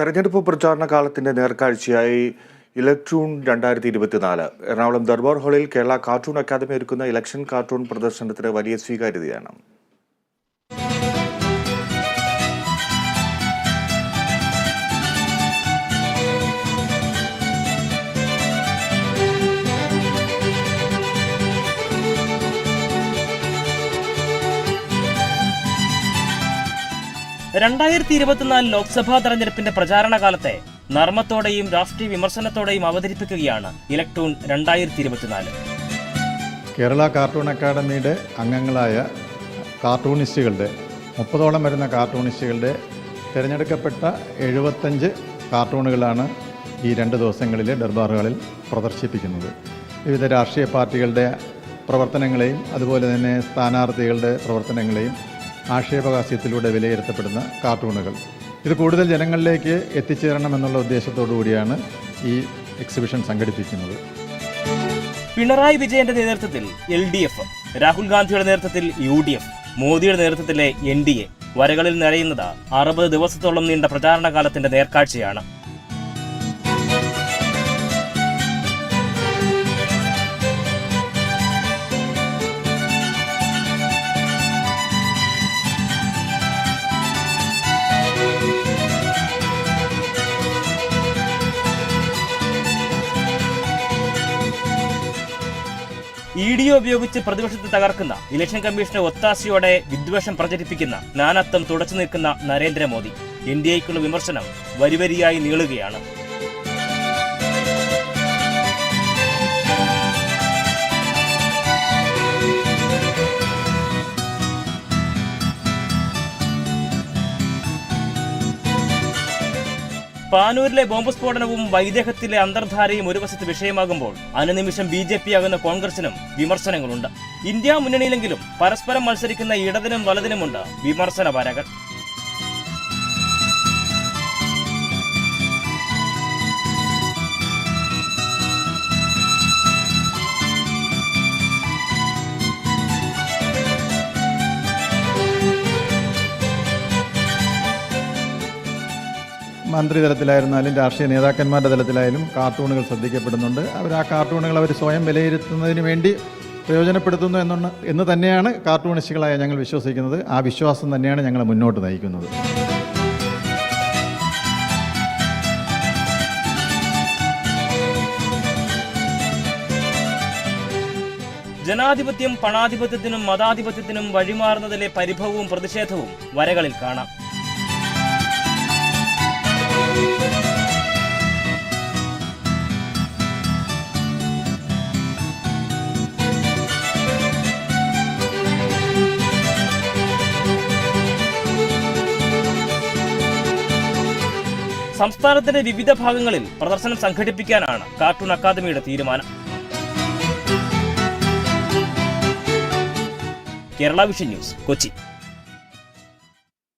തെരഞ്ഞെടുപ്പ് പ്രചാരണ കാലത്തിന്റെ നേർക്കാഴ്ചയായി ഇലക്ട്രൂൺ രണ്ടായിരത്തി ഇരുപത്തിനാല് എറണാകുളം ദർബാർ ഹാളിൽ കേരള കാർട്ടൂൺ അക്കാദമി ഒരുക്കുന്ന ഇലക്ഷൻ കാർട്ടൂൺ പ്രദർശനത്തിന് വലിയ സ്വീകാര്യതയാണ്. രണ്ടായിരത്തി ഇരുപത്തിനാല് ലോക്സഭാ തെരഞ്ഞെടുപ്പിന്റെ പ്രചാരണ കാലത്തെ നർമ്മത്തോടെയും രാഷ്ട്രീയ വിമർശനത്തോടെയും അവതരിപ്പിക്കുകയാണ് ഇലക്ട്രോൺ രണ്ടായിരത്തി ഇരുപത്തിനാല് കേരള കാർട്ടൂൺ അക്കാദമിയുടെ അംഗങ്ങളായ കാർട്ടൂണിസ്റ്റുകളുടെ മുപ്പതോളം വരുന്ന കാർട്ടൂണിസ്റ്റുകളുടെ തിരഞ്ഞെടുക്കപ്പെട്ട എഴുപത്തഞ്ച് കാർട്ടൂണുകളാണ് ഈ രണ്ട് ദിവസങ്ങളിലെ ദർബാറുകളിൽ പ്രദർശിപ്പിക്കുന്നത്. വിവിധ രാഷ്ട്രീയ പാർട്ടികളുടെ പ്രവർത്തനങ്ങളെയും അതുപോലെ തന്നെ സ്ഥാനാർത്ഥികളുടെ പ്രവർത്തനങ്ങളെയും ആക്ഷേപഹാസ്യത്തിലൂടെ വിലയിരുത്തപ്പെടുന്ന കാർട്ടൂണുകൾ. ഇത് കൂടുതൽ ജനങ്ങളിലേക്ക് എത്തിച്ചേരണമെന്നുള്ള ഉദ്ദേശത്തോടു കൂടിയാണ് ഈ എക്സിബിഷൻ സംഘടിപ്പിക്കുന്നത്. പിണറായി വിജയന്റെ നേതൃത്വത്തിൽ എൽ ഡി എഫ് രാഹുൽ ഗാന്ധിയുടെ നേതൃത്വത്തിൽ യു ഡി എഫ് മോദിയുടെ നേതൃത്വത്തിലെ എൻ ഡി എ വരകളിൽ നിറയുന്നത് അറുപത് ദിവസത്തോളം നീണ്ട പ്രചാരണ കാലത്തിന്റെ നേർക്കാഴ്ചയാണ്. ഇ ഡി ഉപയോഗിച്ച് പ്രതിപക്ഷത്തെ തകർക്കുന്ന ഇലക്ഷൻ കമ്മീഷനെ ഒത്താശയോടെ വിദ്വേഷം പ്രചരിപ്പിക്കുന്ന നാനത്വം തുടച്ചു നിൽക്കുന്ന നരേന്ദ്രമോദി. എൻ ഡി എക്കുള്ള വിമർശനം വരിവരിയായി നീളുകയാണ്. പാനൂരിലെ ബോംബ് സ്ഫോടനവും വൈദേഹത്തിലെ അന്തർധാരയും ഒരു വശത്ത് വിഷയമാകുമ്പോൾ അനുനിമിഷം ബി ജെ പി ആകുന്ന കോൺഗ്രസിനും വിമർശനങ്ങളുണ്ട്. ഇന്ത്യ മുന്നണിയിലെങ്കിലും പരസ്പരം മത്സരിക്കുന്ന ഇടതിനും വലതിനുമുണ്ട് വിമർശന വരകൾ മന്ത്രിതലത്തിലായിരുന്നാലും രാഷ്ട്രീയ നേതാക്കന്മാരുടെ തലത്തിലായാലും കാർട്ടൂണുകൾ ശ്രദ്ധിക്കപ്പെടുന്നുണ്ട്. അവർ ആ കാർട്ടൂണുകൾ അവർ സ്വയം വിലയിരുത്തുന്നതിന് വേണ്ടി പ്രയോജനപ്പെടുത്തുന്നു എന്നുള്ള എന്ന് തന്നെയാണ് കാർട്ടൂണിസ്റ്റുകളായ ഞങ്ങൾ വിശ്വസിക്കുന്നത്. ആ വിശ്വാസം തന്നെയാണ് ഞങ്ങളെ മുന്നോട്ട് നയിക്കുന്നത്. ജനാധിപത്യം പണാധിപത്യത്തിനും മതാധിപത്യത്തിനും വഴിമാറുന്നതിലെ പരിഭവവും പ്രതിഷേധവും വരകളിൽ കാണാം. സംസ്ഥാനത്തിന്റെ വിവിധ ഭാഗങ്ങളിൽ പ്രദർശനം സംഘടിപ്പിക്കാനാണ് കാർട്ടൂൺ അക്കാദമിയുടെ തീരുമാനം. Kerala vision news Kochi.